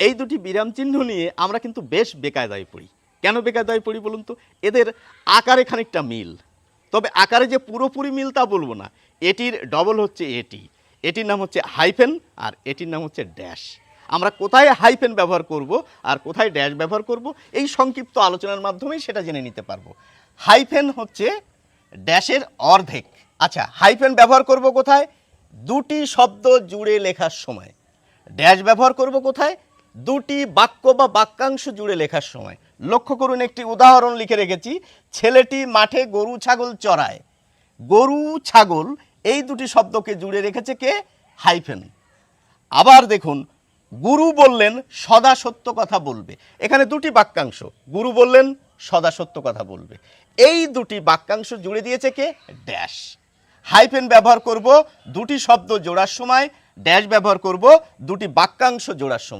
এই দুটি বিরাম চিহ্ন নিয়ে আমরা কিন্তু বেশ বেকায়দায় পড়ি। কেন বেকায়দায় পড়ি বলুন তো? এদের আকারে খানিকটা মিল। তবে আকারে যে পুরোপুরি মিল তা বলব না। এটির ডবল হচ্ছে এটি এটির নাম হচ্ছে হাইফেন আর এটির নাম হচ্ছে ড্যাশ আমরা কোথায় হাইফেন ব্যবহার করব আর কোথায় ড্যাশ ব্যবহার করব এই সংক্ষিপ্ত আলোচনার মাধ্যমেই সেটা জেনে নিতে পারব। হাইফেন হচ্ছে ড্যাশের অর্ধেক। আচ্ছা হাইফেন ব্যবহার করব কোথায়? দুটি শব্দ জুড়ে লেখার সময়। ড্যাশ ব্যবহার করব কোথায়? দুটি বাক্য বা বাক্যাংশ জুড়ে লেখার সময়। লক্ষ্য করুন, একটি উদাহরণ লিখে রেখেছি। ছেলেটি মাঠে গরু ছাগল চড়ায়। গরু ছাগল, এই দুটি শব্দকে জুড়ে রেখেছে কে? হাইফেন। আবার দেখুন, গুরু বললেন, সদা সত্য কথা বলবে। এখানে দুটি বাক্যাংশ। গুরু বললেন, সদা সত্য কথা বলবে। এই দুটি বাক্যাংশ জুড়ে দিয়েছে কে? ড্যাশ। হাইফেন ব্যবহার করব, দুটি শব্দ জোড়ার সময়, ড্যাশ ব্যবহার করব, দুটি বাক্যাংশ জোড়ার সময়।